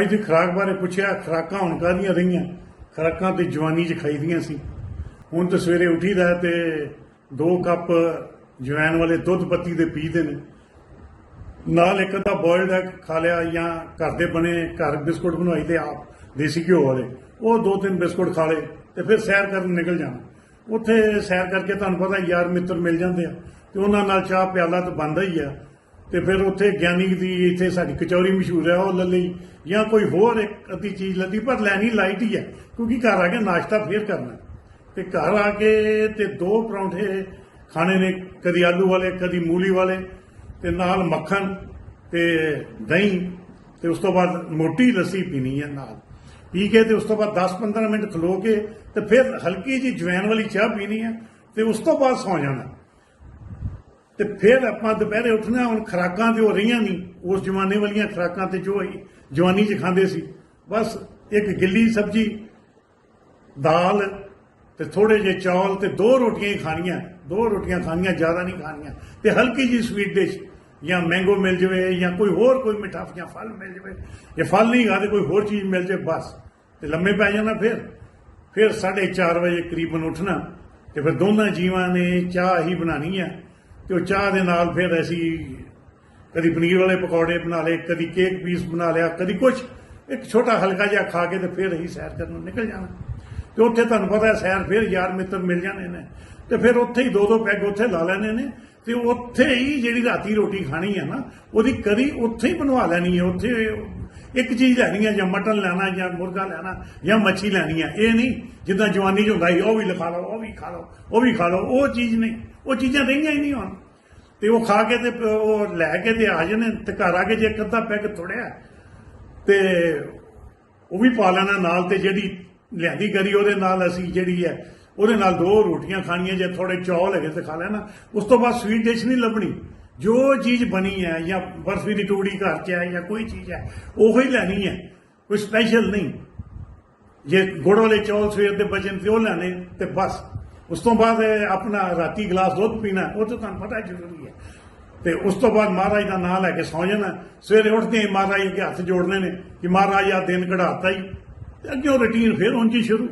ਅੱਜ ਦੀ ਖੁਰਾਕ ਬਾਰੇ ਪੁੱਛਿਆ, ਖੁਰਾਕਾਂ ਹੁਣ ਕਾਹਦੀਆਂ ਰਹੀਆਂ? ਖੁਰਾਕਾਂ ਤੇ ਜਵਾਨੀ ਚ ਖਾਈਦੀਆਂ ਸੀ। ਹੁਣ ਤਾਂ ਸਵੇਰੇ ਉੱਠੀਦਾ ਤੇ ਦੋ ਕੱਪ ਜਵੈਨ ਵਾਲੇ ਦੁੱਧ ਪੱਤੀ ਦੇ ਪੀਦੇ ਨੇ। ਨਾਲ ਇੱਕ ਅੱਧਾ ਬੋਇਲਡ ਐਗ ਖਾ ਲਿਆ ਜਾਂ ਘਰ ਦੇ ਬਣੇ ਘਰ ਬਿਸਕੁਟ ਬਣਵਾਈ ਤੇ ਆਪ ਦੇਸੀ ਘਿਓ ਵਾਲੇ। ਉਹ ਦੋ ਤਿੰਨ ਬਿਸਕੁਟ ਖਾ ਲਏ ਤੇ ਫਿਰ ਸੈਰ ਕਰਨ ਨਿਕਲ ਜਾਣਾ। ਉੱਥੇ ਸੈਰ ਕਰਕੇ ਤੁਹਾਨੂੰ ਪਤਾ ਯਾਰ ਮਿੱਤਰ ਮਿਲ ਜਾਂਦੇ ਆ ਤੇ ਉਹਨਾਂ ਨਾਲ ਚਾਹ ਪਿਆਲਾ ਤਾਂ ਬੰਦਾ ਹੀ ਆ। ਤੇ ਫਿਰ ਉੱਥੇ ਗਿਆਨੀ ਦੀ ਇੱਥੇ ਸਾਡੀ ਕਚੌਰੀ ਮਸ਼ਹੂਰ ਹੈ, ਉਹ ਲੱਲੀ। ਜਾਂ ਕੋਈ ਹੋਰ ਇੱਕ ਅੱਧੀ ਚੀਜ਼ ਲੱਦੀ ਪਰ ਲੈਣੀ ਲਾਈਟ ਹੀ ਹੈ, ਕਿਉਂਕਿ ਘਰ ਆ ਕੇ ਨਾਸ਼ਤਾ ਫੇਰ ਕਰਨਾ। ਤੇ ਘਰ ਆ ਕੇ ਤੇ ਦੋ ਪਰੌਂਠੇ ਖਾਣੇ ਨੇ, ਕਦੀ ਆਲੂ ਵਾਲੇ, ਕਦੀ ਮੂਲੀ ਵਾਲੇ, ਤੇ ਨਾਲ ਮੱਖਣ ਤੇ ਦਹੀਂ, ਤੇ ਉਸ ਤੋਂ ਬਾਅਦ ਮੋਟੀ ਲੱਸੀ ਪੀਣੀ ਹੈ ਨਾਲ। ਪੀ ਕੇ ਤੇ ਉਸ ਤੋਂ ਬਾਅਦ 10-15 ਮਿੰਟ ਖਲੋ ਕੇ ਤੇ ਫਿਰ ਹਲਕੀ ਜੀ ਜਵੈਨ ਵਾਲੀ ਚਾਹ ਪੀਣੀ ਹੈ, ਤੇ ਉਸ ਤੋਂ ਬਾਅਦ ਸੌ ਜਾਣਾ। ਤੇ ਫਿਰ ਆਪਾਂ ਦੁਪਹਿਰੇ ਉੱਠਣਾ ਹੁਣ ਖਰਾਕਾਂ ਤੇ ਹੋ ਰਹੀਆਂ ਨਹੀਂ। ਉਸ ਜਮਾਨੇ ਵਾਲੀਆਂ ਖਰਾਕਾਂ ਤੇ ਜੋ ਅਸੀਂ ਜਵਾਨੀ 'ਚ ਖਾਂਦੇ ਸੀ। ਬਸ ਇੱਕ ਗਿੱਲੀ ਸਬਜ਼ੀ, ਦਾਲ ਤੇ ਥੋੜੇ ਜਿਹੇ ਚੌਲ ਤੇ ਦੋ ਰੋਟੀਆਂ ਹੀ ਖਾਣੀਆਂ। ਦੋ ਰੋਟੀਆਂ ਖਾਣੀਆਂ, ਜ਼ਿਆਦਾ ਨਹੀਂ ਖਾਣੀਆਂ। ਤੇ ਹਲਕੀ ਜੀ ਸਵੀਟ ਡਿਸ਼ ਜਾਂ ਮੈਂਗੋ ਮਿਲ ਜਵੇ, ਜਾਂ ਕੋਈ ਹੋਰ ਕੋਈ ਮਿੱਠਾ, ਜਾਂ ਫਲ ਮਿਲ ਜਵੇ। ਜੇ ਫਲ ਨਹੀਂ ਗਾ ਤੇ ਕੋਈ ਹੋਰ ਚੀਜ਼ ਮਿਲ ਜਾਵੇ ਬਸ। ਤੇ ਲੰਮੇ ਪੈ ਜਾਣਾ ਫਿਰ। ਫਿਰ 4:30 ਵਜੇ ਕਰੀਬਨ ਉੱਠਣਾ। ਤੇ ਫਿਰ ਦੋਨਾਂ ਜੀਵਾਂ ਨੇ ਚਾਹ ਹੀ ਬਣਾਣੀ ਹੈ ਤੇ ਉਹ ਚਾਹ ਦੇ ਨਾਲ ਫਿਰ ਅਸੀਂ ਕਦੀ ਪਨੀਰ ਵਾਲੇ ਪਕੌੜੇ ਬਣਾ ਲਏ, ਕਦੀ ਕੇਕ ਪੀਸ ਬਣਾ ਲਿਆ, ਕਦੀ ਕੁਝ ਇੱਕ ਛੋਟਾ ਹਲਕਾ ਜਿਹਾ ਖਾ ਕੇ ਤੇ ਫਿਰ ਅਸੀਂ ਸੈਰ ਕਰਨ ਨੂੰ ਨਿਕਲ ਜਾਣਾ। ਤੇ ਉੱਥੇ ਤੁਹਾਨੂੰ ਪਤਾ ਸੈਰ ਫਿਰ ਯਾਰ ਮਿੱਤਰ ਮਿਲ ਜਾਣੇ ਨੇ। ਤੇ ਫਿਰ ਉੱਥੇ ਹੀ ਦੋ ਦੋ ਪੈਗ ਉੱਥੇ ਲਾ ਲੈਣੇ ਨੇ। ਤੇ ਉੱਥੇ ਹੀ ਜਿਹੜੀ ਰਾਤੀ ਰੋਟੀ ਖਾਣੀ ਹੈ ਨਾ, ਉਹਦੀ ਕਰੀ ਉੱਥੇ ਹੀ ਬਣਵਾ ਲੈਣੀ ਹੈ ਉੱਥੇ ਇੱਕ ਚੀਜ਼ ਲੈਣੀ ਹੈ, ਜਾਂ ਮਟਨ ਲੈਣਾ, ਜਾਂ ਮੁਰਗਾ ਲੈਣਾ, ਜਾਂ ਮੱਛੀ ਲੈਣੀ ਹੈ, ਇਹ ਨਹੀਂ, ਜਿੱਦਾਂ ਜਵਾਨੀ ਚ ਹੁੰਦਾ ਸੀ ਉਹ ਵੀ ਲਿਖਾ ਲਓ, ਉਹ ਵੀ ਖਾ ਲਓ, ਉਹ ਵੀ ਖਾ ਲਓ, ਉਹ ਚੀਜ਼ ਨਹੀਂ, ਉਹ ਚੀਜ਼ਾਂ ਰਹੀਆਂ ਹੀ ਨਹੀਂ ਹੁਣ। ਤੇ ਉਹ ਖਾ ਕੇ ਤੇ ਉਹ ਲੈ ਕੇ ਤੇ ਆ ਜਾਣੇ ਤੇ ਘਰ ਆ ਕੇ ਜੇ ਇੱਕ ਅੱਧਾ ਪੈਗ ਥੋੜਿਆ ਤੇ ਉਹ ਵੀ ਪਾ ਲੈਣਾ ਨਾਲ, ਤੇ ਜਿਹੜੀ ਲਿਆਂਦੀ ਕਰੀ, ਉਹਦੇ ਨਾਲ ਅਸੀਂ ਜਿਹੜੀ ਹੈ, ਉਹਦੇ ਨਾਲ ਦੋ ਰੋਟੀਆਂ ਖਾਣੀਆਂ, ਜੇ ਥੋੜੇ ਚੌਲ ਹੈਗੇ ਤੇ ਖਾ ਲੈਣਾ। ਉਸ ਤੋਂ ਬਾਅਦ ਸਵੀਟ ਡਿਸ਼ ਨਹੀਂ ਲੱਭਣੀ। ਜੋ ਚੀਜ਼ ਬਣੀ ਹੈ ਜਾਂ ਬਰਫੀ ਦੀ ਟੁਕੜੀ ਘਰ 'ਚ ਹੈ ਜਾਂ ਕੋਈ ਚੀਜ਼ ਹੈ, ਉਹੀ ਲੈਣੀ ਹੈ। ਕੋਈ ਸਪੈਸ਼ਲ ਨਹੀਂ। ਜੇ ਗੁੜ ਵਾਲੇ ਚੌਲ ਸਵੇਰ ਦੇ ਬਚਨ ਤੇ ਉਹ ਲੈਣੇ ਤੇ ਬਸ। ਉਸ ਤੋਂ ਬਾਅਦ ਆਪਣਾ ਰਾਤੀ ਗਲਾਸ ਦੁੱਧ ਪੀਣਾ, ਉਹ ਤਾਂ ਤੁਹਾਨੂੰ ਪਤਾ ਜ਼ਰੂਰੀ ਹੈ। ਤੇ ਉਸ ਤੋਂ ਬਾਅਦ ਮਹਾਰਾਜ ਦਾ ਨਾਮ ਲੈ ਕੇ ਸੌ ਜਾਣਾ। ਸਵੇਰੇ ਉੱਠਦੇ ਹੀ ਮਹਾਰਾਜ ਅੱਗੇ ਹੱਥ ਜੋੜਨੇ ਨੇ ਕਿ ਮਹਾਰਾਜ ਆ ਦਿਨ ਕਢਾਤਾ ਹੀ। ਤੇ ਅੱਗੇ ਉਹ ਰੁਟੀਨ ਫਿਰ ਉਂਝ ਹੀ ਸ਼ੁਰੂ।